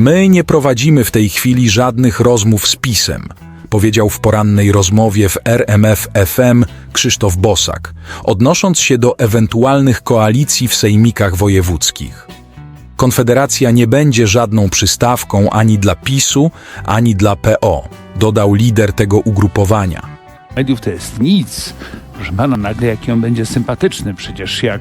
My nie prowadzimy w tej chwili żadnych rozmów z PiSem, powiedział w porannej rozmowie w RMF FM Krzysztof Bosak, odnosząc się do ewentualnych koalicji w sejmikach wojewódzkich. Konfederacja nie będzie żadną przystawką ani dla PiSu, ani dla PO, dodał lider tego ugrupowania. mediów to jest nic. Proszę pana, nagle jaki on będzie sympatyczny. Przecież jak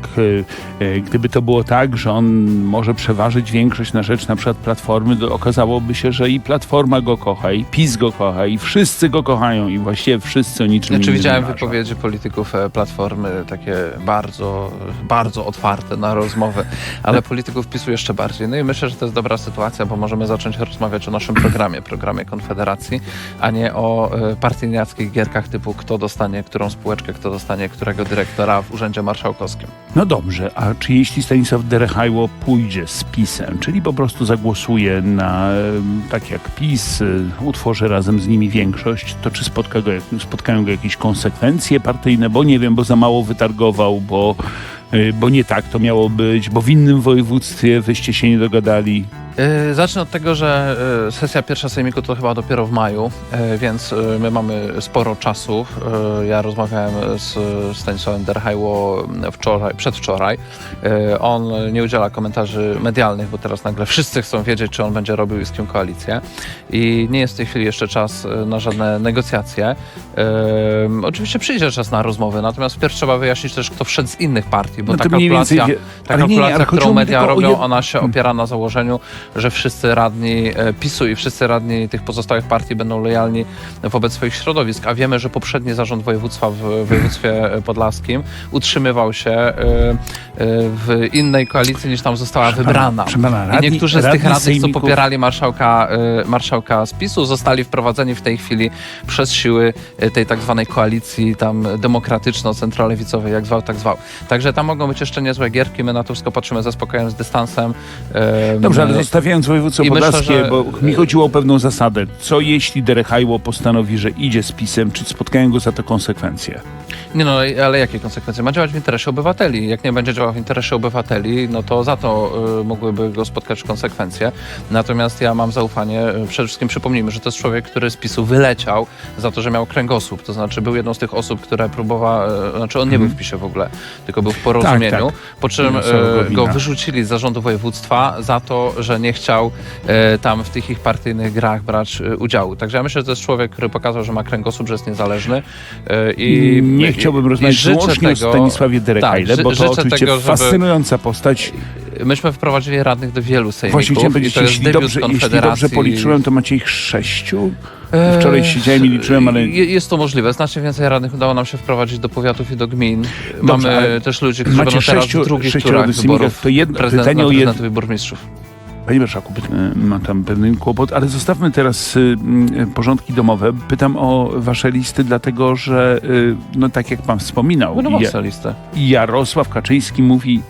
e, e, gdyby to było tak, że on może przeważyć większość na rzecz na przykład Platformy, to okazałoby się, że i Platforma go kocha, i PiS go kocha, i wszyscy go kochają, i właściwie wszyscy o niczym Znaczy innym widziałem nie marzą. wypowiedzi polityków e, Platformy takie bardzo, bardzo otwarte na rozmowę, ale polityków PiSu jeszcze bardziej. No i myślę, że to jest dobra sytuacja, bo możemy zacząć rozmawiać o naszym programie, programie Konfederacji, a nie o e, partyjniackich gierkach typu kto dostanie którą spółeczkę, kto dostanie którego dyrektora w Urzędzie Marszałkowskim. No dobrze, a czy jeśli Stanisław Derechajło pójdzie z PiSem, czyli po prostu zagłosuje na, tak jak PiS, y, utworzy razem z nimi większość, to czy spotka go, spotkają go jakieś konsekwencje partyjne, bo nie wiem, bo za mało wytargował, bo, y, bo nie tak to miało być, bo w innym województwie wyście się nie dogadali. Yy, Zacznę od tego, że yy, sesja pierwsza Sejmiku to chyba dopiero w maju, yy, więc my mamy sporo czasu. Ja rozmawiałem z Stanisławem Derhajło wczoraj, przedwczoraj. On nie udziela komentarzy medialnych, bo teraz nagle wszyscy chcą wiedzieć, czy on będzie robił i z kim koalicję. I nie jest w tej chwili jeszcze czas na żadne negocjacje. Oczywiście przyjdzie czas na rozmowy, natomiast wpierw trzeba wyjaśnić też, kto wszedł z innych partii, bo No ta więcej kalkulacja, ta ale nie, nie, kalkulacja którą media robią, jed- ona się opiera na założeniu, że wszyscy radni e, PiSu i wszyscy radni tych pozostałych partii będą lojalni wobec swoich środowisk, a wiemy, że poprzedni zarząd województwa w województwie e, podlaskim utrzymywał się e, w innej koalicji niż tam została wybrana. I niektórzy z tych radni radnych, co popierali marszałka, marszałka z PiSu, zostali wprowadzeni w tej chwili przez siły tej tak zwanej koalicji tam demokratyczno-centrolewicowej, jak zwał, tak zwał. Także tam mogą być jeszcze niezłe gierki, my na to wszystko patrzymy ze spokojem, z dystansem. Dobrze, ale e, zostawiając województwo I myślę, podlaskie, że- bo mi chodziło o pewną zasadę. Co jeśli Derechajło postanowi, że idzie z PiSem, czy spotkają go za to konsekwencje? Nie no, ale jakie konsekwencje? Ma działać w interesie obywateli. Jak nie będzie działał w interesie obywateli, no to za to y, mogłyby go spotkać konsekwencje. Natomiast ja mam zaufanie, y, przede wszystkim przypomnijmy, że to jest człowiek, który z PiSu wyleciał za to, że miał kręgosłup. To znaczy był jedną z tych osób, które próbowała, y, znaczy on nie był w PiSie w ogóle, tylko był w porozumieniu. tak. Po czym y, go Gowina. wyrzucili z zarządu województwa za to, że nie chciał y, tam w tych ich partyjnych grach brać y, udziału. Także ja myślę, że to jest człowiek, który pokazał, że ma kręgosłup, że jest niezależny. y, I nie i- chciałbym rozmawiać wyłącznie o Stanisławie Derechajle, tak, bo to oczywiście tego, fascynująca postać. Myśmy wprowadzili radnych do wielu sejmików. Właśnie chciałem powiedzieć, jeśli dobrze, jeśli dobrze policzyłem, to macie ich sześciu. Wczoraj siedziałem i liczyłem, ale... je- Jest to możliwe. Znacznie więcej radnych udało nam się wprowadzić do powiatów i do gmin. Mamy ale też ludzi, którzy macie będą teraz sześciu- w drugich sześciu turach wyborów To jedno pytanie o jed- burmistrzów. Panie Marszałku, py- ma tam pewien kłopot, ale zostawmy teraz y, y, porządki domowe. Pytam o wasze listy, dlatego że, y, no tak jak pan wspominał, Będą ja, mocne listy. Jarosław Kaczyński mówi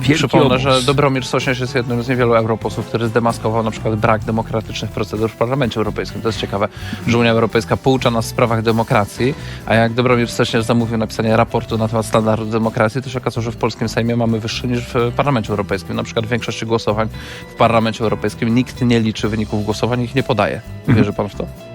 wielki Przypomnę, obóz. że Dobromir Sośnierz jest jednym z niewielu europosłów, który zdemaskował na przykład brak demokratycznych procedur w Parlamencie Europejskim. To jest ciekawe, że Unia Europejska poucza nas w sprawach demokracji, a jak Dobromir Sośnierz zamówił napisanie raportu na temat standardów demokracji, to się okazało, że w polskim Sejmie mamy wyższy niż w Parlamencie Europejskim. Na przykład w większości głosowań w Parlamencie Europejskim nikt nie liczy wyników głosowań i ich nie podaje. Wierzy pan w to?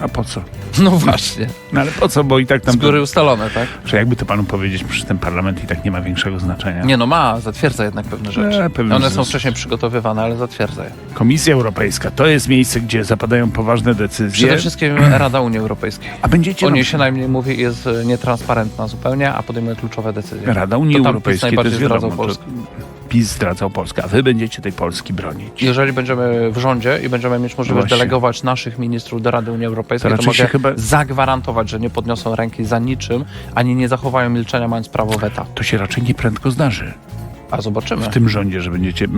A po co? No właśnie. No ale po co, bo i tak tam... Z góry ustalone, tak? Że jakby to panu powiedzieć, przy ten parlament i tak nie ma większego znaczenia. Nie no ma, zatwierdza jednak pewne rzeczy. E, pewne One są rzeczy. wcześniej przygotowywane, ale zatwierdza je. Komisja Europejska to jest miejsce, gdzie zapadają poważne decyzje. Przede wszystkim Rada Unii Europejskiej. A będziecie... O niej się najmniej mówi jest nietransparentna zupełnie, a podejmuje kluczowe decyzje. Rada Unii To Europejskiej, to najbardziej jest wiadomo, Polskę. to PiS zdradzał Polskę, a wy będziecie tej Polski bronić. Jeżeli będziemy w rządzie i będziemy mieć możliwość Właśnie. delegować naszych ministrów do Rady Unii Europejskiej, To to, mogę chyba- zagwarantować, że nie podniosą ręki za niczym, ani nie zachowają milczenia, mając prawo weta. To się raczej nieprędko zdarzy. A zobaczymy. w tym rządzie, że będziecie.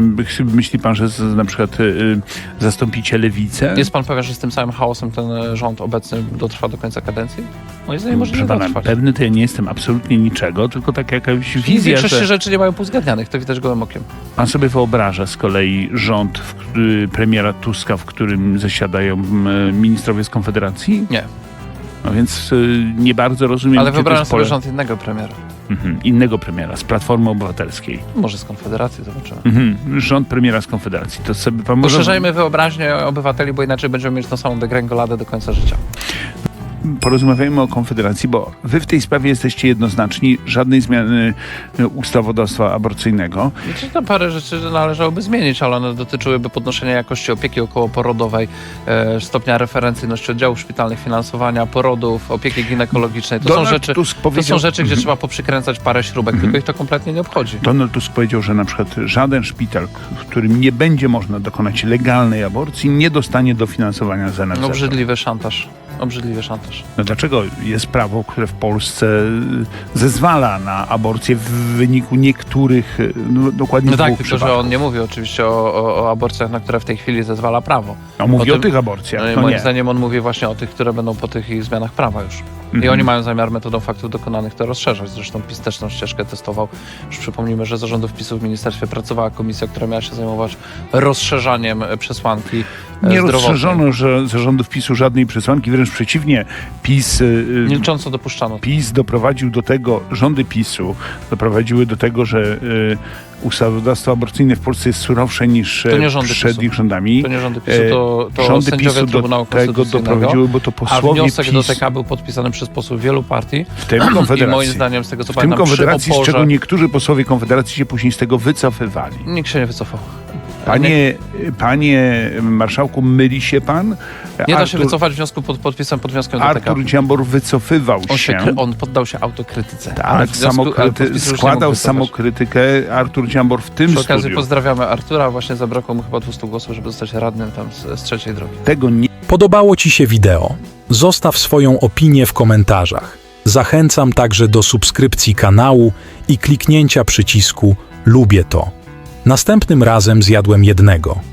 Myśli pan, że z, na przykład y, y, zastąpicie lewicę? Jest pan pewien, że z tym samym chaosem ten e, rząd obecny dotrwa do końca kadencji? Moim zdaniem może Proszę nie pana, dotrwać. pewny to ja nie jestem absolutnie niczego, tylko taka jakaś wizja, większości że rzeczy nie mają półzgadnianych, to widać gołym okiem. pan sobie wyobraża z kolei rząd w, y, premiera Tuska, w którym zasiadają m, ministrowie z Konfederacji? Nie. No więc y, nie bardzo rozumiem, Ale wybrałem jest sobie pole rząd innego premiera. Mhm. innego premiera, z Platformy Obywatelskiej. Może z Konfederacji, zobaczymy. Mhm. Rząd premiera z Konfederacji. To sobie pan może... Poszerzajmy wyobraźnię obywateli, bo inaczej będziemy mieć tą samą degrengoladę do końca życia. Porozmawiajmy o Konfederacji, bo wy w tej sprawie jesteście jednoznaczni. Żadnej zmiany y, ustawodawstwa aborcyjnego. Znaczy, to parę rzeczy należałoby zmienić, ale one dotyczyłyby podnoszenia jakości opieki okołoporodowej, e, stopnia referencyjności oddziałów szpitalnych, finansowania porodów, opieki ginekologicznej. To, są rzeczy, Tusk to są rzeczy, gdzie Mhm. trzeba poprzykręcać parę śrubek, tylko ich to kompletnie nie obchodzi. Donald Tusk powiedział, że na przykład żaden szpital, w którym nie będzie można dokonać legalnej aborcji, nie dostanie dofinansowania z NFZ. Obrzydliwy szantaż. Obrzydliwy szantaż. No dlaczego jest prawo, które w Polsce y, zezwala na aborcję w wyniku niektórych, y, no, dokładnie No tak, tylko że on nie mówi oczywiście o, o, o aborcjach, na które w tej chwili zezwala prawo. On mówi o, tym- tych aborcjach, No moim nie. zdaniem on mówi właśnie o tych, które będą po tych zmianach prawa już. I Mhm. oni mają zamiar metodą faktów dokonanych to rozszerzać. Zresztą PiS też tą ścieżkę testował. Już przypomnijmy, że za rządów PiSu w ministerstwie pracowała komisja, która miała się zajmować rozszerzaniem przesłanki e, Nie zdrowotnej. rozszerzono że zarządów PiSu żadnej przesłanki, wręcz przeciwnie. PiS, y, y, Milcząco dopuszczano. PiS doprowadził do tego, rządy PiSu doprowadziły do tego, że y, ustawodawstwo aborcyjne w Polsce jest surowsze niż e, rządy przed PiSu. ich rządami. To nie rządy PiSu, E, to, to rządy sędziowie PiSu do tego doprowadziły, bo to A posłowie wniosek PiS, do TK był podpisany przez posłów wielu partii w tym i moim Konfederacji. zdaniem z tego co w tym pamiętam przy Konfederacji, z oporze czego niektórzy posłowie Konfederacji się później z tego wycofywali. nikt się nie wycofał. Nie, Panie, panie marszałku, myli się pan? nie da się wycofać wniosku pod podpisem pod wnioskiem do TK. Artur Dziambor wycofywał On, się, on poddał się autokrytyce. Tak, wniosku- samokryty, podpisu już nie mógł składał wycofać. samokrytykę Artur Dziambor w tym Przy okazji studiu. pozdrawiamy Artura, właśnie zabrakło mu chyba 200 głosów, żeby zostać radnym tam z, z trzeciej drogi. Tego nie Podobało Ci się wideo? Zostaw swoją opinię w komentarzach. Zachęcam także do subskrypcji kanału i kliknięcia przycisku Lubię to. Następnym razem zjadłem jednego.